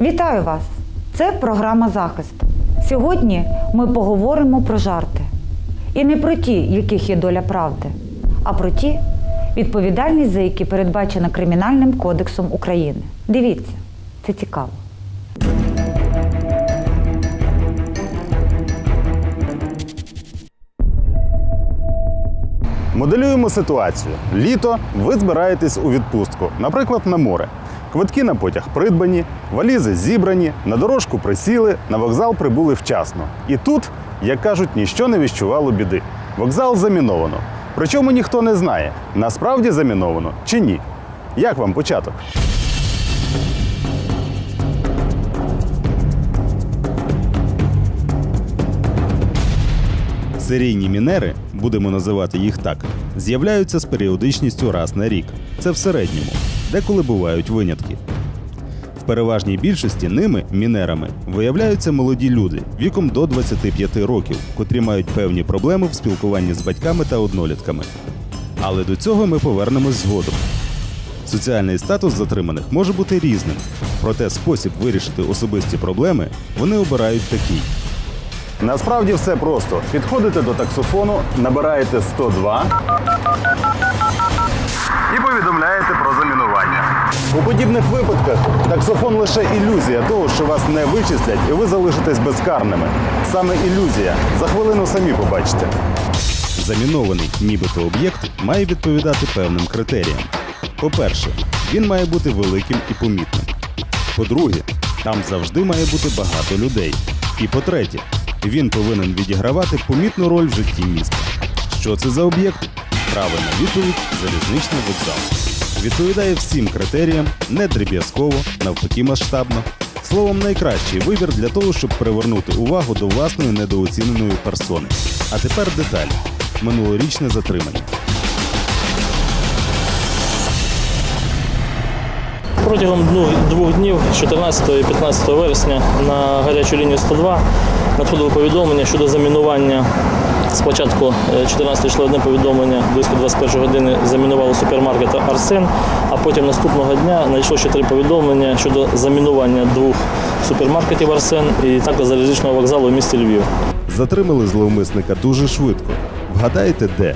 Вітаю вас! Це програма захист. Сьогодні ми поговоримо про жарти. І не про ті, яких є доля правди, а про ті, відповідальність за які передбачена Кримінальним кодексом України. Дивіться, це цікаво. Моделюємо ситуацію. Літо ви збираєтесь у відпустку, наприклад, на море. Квитки на потяг придбані, валізи зібрані, на дорожку присіли, на вокзал прибули вчасно. І тут, як кажуть, ніщо не віщувало біди. Вокзал заміновано. Причому ніхто не знає, насправді заміновано чи ні. Як вам початок? Серійні мінери, будемо називати їх так, з'являються з періодичністю раз на рік. Це в середньому, деколи бувають винятки. В переважній більшості ними, мінерами, виявляються молоді люди віком до 25 років, котрі мають певні проблеми в спілкуванні з батьками та однолітками. Але до цього ми повернемось згодом. Соціальний статус затриманих може бути різним, проте спосіб вирішити особисті проблеми вони обирають такий. Насправді все просто. Підходите до таксофону, набираєте 102 таксофон лише ілюзія того, що вас не вичислять і ви залишитесь безкарними. Саме ілюзія. За хвилину самі побачите. Замінований нібито об'єкт має відповідати певним критеріям. По-перше, він має бути великим і помітним. По-друге, там завжди має бути багато людей. І по-третє, він повинен відігравати помітну роль в житті міста. Що це за об'єкт? Правильна відповідь залізничний вокзал. Відповідає всім критеріям, не дріб'язково, навпаки масштабно. Словом, найкращий вибір для того, щоб привернути увагу до власної недооціненої персони. А тепер деталі. Минулорічне затримання. Протягом ну, двох днів, 14 і 15 вересня, на гарячу лінію 102 надходило повідомлення щодо замінування. Спочатку е, 14 йшло одне повідомлення, близько 21 години замінували супермаркет Арсен, а потім наступного дня надійшло ще три повідомлення щодо замінування двох супермаркетів Арсен і також залізничного вокзалу в місті Львів. Затримали зловмисника дуже швидко. Вгадаєте, де?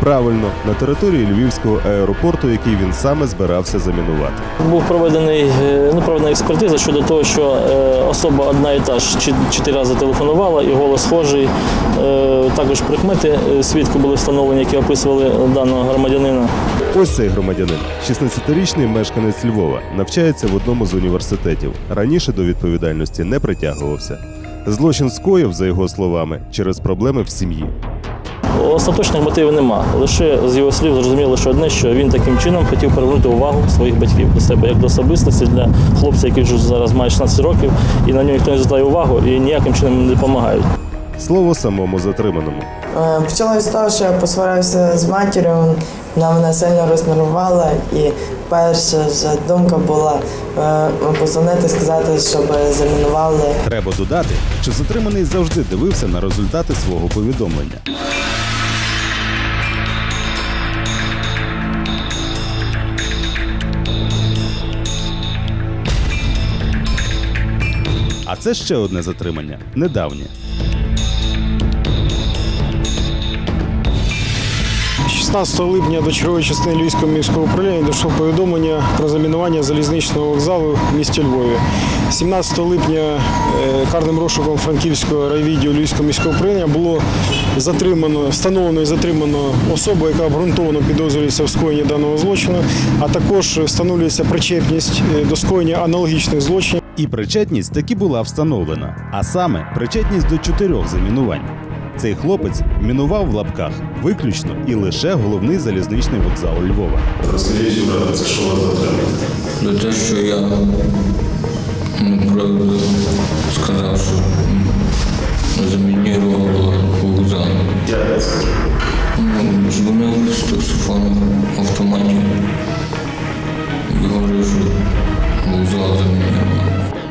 Правильно, на території Львівського аеропорту, який він саме збирався замінувати. Був проведений е, ну, проведена експертиза щодо того, що е, особа одна і та ж чотири рази телефонувала, і голос схожий. Е, Також прикмети свідку були встановлені, які описували даного громадянина. Ось цей громадянин, 16-річний мешканець Львова, навчається в одному з університетів. Раніше до відповідальності не притягувався. Злочин скоїв, за його словами, через проблеми в сім'ї. Остаточних мотивів нема. Лише з його слів зрозуміло лише одне, що він таким чином хотів привернути увагу своїх батьків до себе як до особистості для хлопця, який вже зараз має 16 років, і на нього ніхто не звертає увагу і ніяким чином не допомагають. Слово самому затриманому. Е, Почалося з того, що я посварився з матір'ю, вона мене сильно рознервувала, і перша ж думка була е, позвонити, сказати, щоб замінували. Треба додати, що затриманий завжди дивився на результати свого повідомлення. Це ще одне затримання недавнє. 16 липня до чергової частини Львівського міського управління дійшло повідомлення про замінування залізничного вокзалу в місті Львові. 17 липня е, карним розшуком Франківського райвідділу Львівського міського управління було затримано, встановлено і затримано особу, яка обґрунтовано підозрюється в скоєнні даного злочину, а також встановлюється причепність е, до скоєння аналогічних злочинів. І причетність таки була встановлена, а саме причетність до чотирьох замінувань. Цей хлопець мінував в лапках виключно і лише головний залізничний вокзал Львова. Розкажіть, брате, це що вас? За те, що я неправду сказав, що замінірував вокзал. Я не скажу. Ну, Дзвонив з таксофону в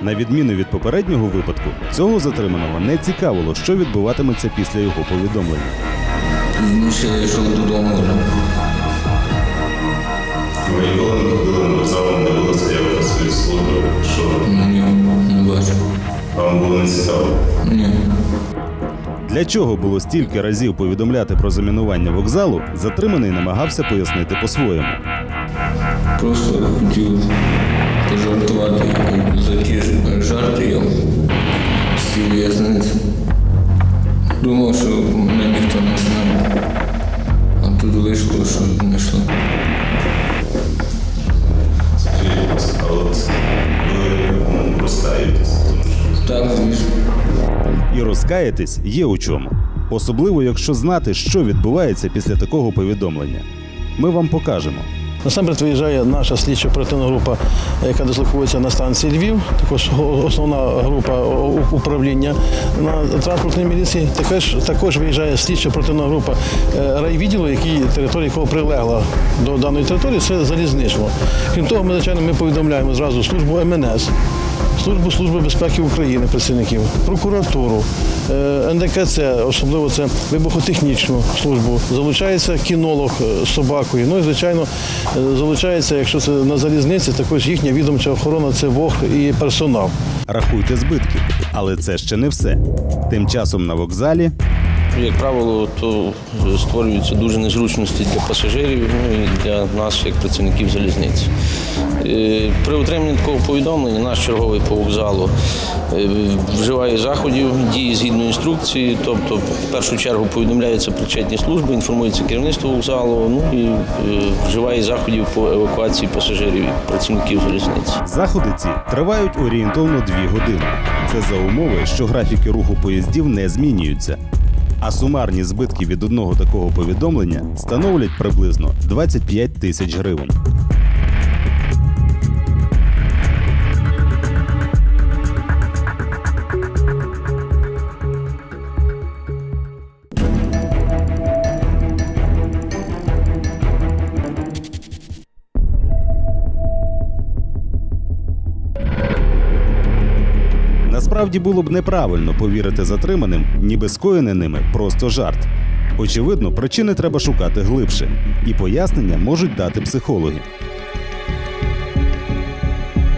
На відміну від попереднього випадку, цього затриманого не цікавило, що відбуватиметься після його повідомлення. Пізніше я йшов додому. Ви ніколи не ходили на вокзалом, не були заявки свої служби, що Ні, Вам було не цікаво? Ні. Для чого було стільки разів повідомляти про замінування вокзалу, затриманий намагався пояснити по-своєму. Просто хотів Думав, що мене ніхто не знає. А тут вийшло, що знайшли. Скажіть, будь ласка, а от ви розкаєтесь, Так, звісно. І розкаятись є у чому. Особливо, якщо знати, що відбувається після такого повідомлення. Ми вам покажемо. Насамперед виїжджає наша слідча оперативна група, яка дислокується на станції Львів. Також основна група управління на транспортній міліції. Також, також виїжджає слідча оперативна група е, райвідділу, який територія якого прилегла до даної території, це залізничного. Крім того, ми, звичайно, ми повідомляємо зразу службу МНС. Службу Служби безпеки України працівників, прокуратуру, е, НДКЦ, особливо це вибухотехнічну службу. Залучається кінолог е, з собакою. Ну і звичайно, е, залучається, якщо це на залізниці, також їхня відомча охорона це ВОГ і персонал. Рахуйте збитки. Але це ще не все. Тим часом на вокзалі Як правило, то створюються дуже незручності для пасажирів ну і для нас, як працівників залізниці. Е, При отриманні такого повідомлення наш черговий по вокзалу е, вживає заходів, діє згідно інструкції, тобто в першу чергу повідомляються причетні служби, інформується керівництво вокзалу, ну і е, вживає заходів по евакуації пасажирів і працівників залізниці. заходи ці тривають орієнтовно 2 години. Це за умови, що графіки руху поїздів не змінюються. А сумарні збитки від одного такого повідомлення становлять приблизно 25 тисяч гривень. Насправді було б неправильно повірити затриманим, ніби скоєне ними просто жарт. Очевидно, причини треба шукати глибше, і пояснення можуть дати психологи.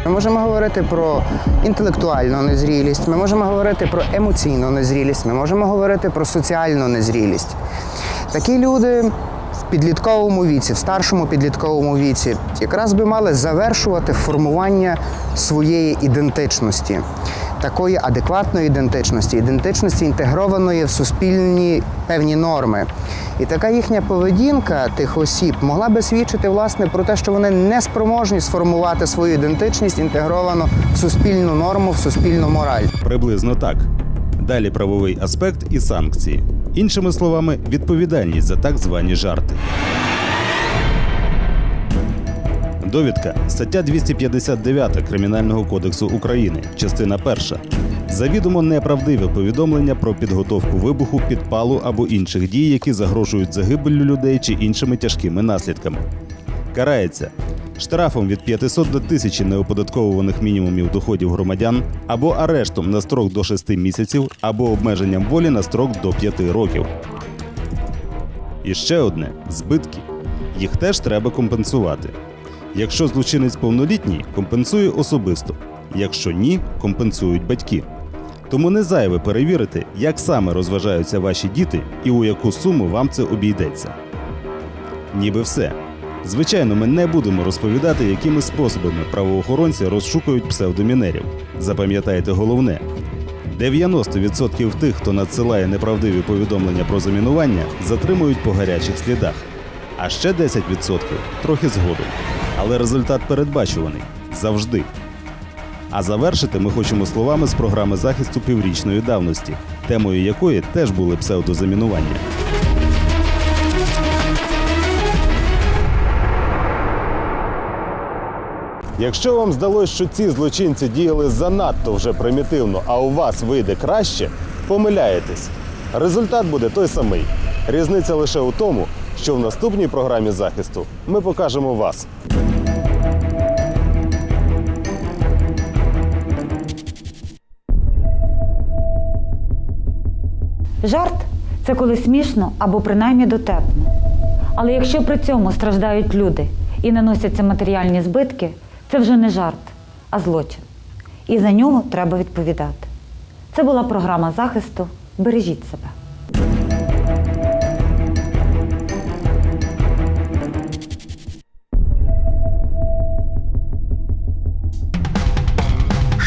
Ми можемо говорити про інтелектуальну незрілість, ми можемо говорити про емоційну незрілість, ми можемо говорити про соціальну незрілість. Такі люди в підлітковому віці, в старшому підлітковому віці, якраз би мали завершувати формування своєї ідентичності, такої адекватної ідентичності, ідентичності інтегрованої в суспільні певні норми. І така їхня поведінка тих осіб могла би свідчити власне про те, що вони не спроможні сформувати свою ідентичність інтегровану в суспільну норму, в суспільну мораль. Приблизно так. Далі правовий аспект і санкції. Іншими словами, відповідальність за так звані жарти. Довідка стаття 259 Кримінального кодексу України, частина 1. Завідомо неправдиве повідомлення про підготовку вибуху, підпалу або інших дій, які загрожують загибеллю людей чи іншими тяжкими наслідками. Карається штрафом від 500 до 1000 неоподатковуваних мінімумів доходів громадян або арештом на строк до 6 місяців, або обмеженням волі на строк до 5 років. І ще одне збитки. Їх теж треба компенсувати. Якщо злочинець повнолітній, компенсує особисто. Якщо ні, компенсують батьки. Тому не зайве перевірити, як саме розважаються ваші діти і у яку суму вам це обійдеться. Ніби все. Звичайно, ми не будемо розповідати, якими способами правоохоронці розшукують псевдомінерів. Запам'ятайте головне: 90% тих, хто надсилає неправдиві повідомлення про замінування, затримують по гарячих слідах. А ще 10% трохи згодом. Але результат передбачуваний завжди. А завершити ми хочемо словами з програми захисту піврічної давності, темою якої теж були псевдозамінування. Якщо вам здалось, що ці злочинці діяли занадто вже примітивно, а у вас вийде краще, помиляєтесь. Результат буде той самий. Різниця лише у тому, що в наступній програмі захисту ми покажемо вас. Жарт це коли смішно або принаймні дотепно. Але якщо при цьому страждають люди і наносяться матеріальні збитки, це вже не жарт, а злочин. І за нього треба відповідати. Це була програма захисту. Бережіть себе.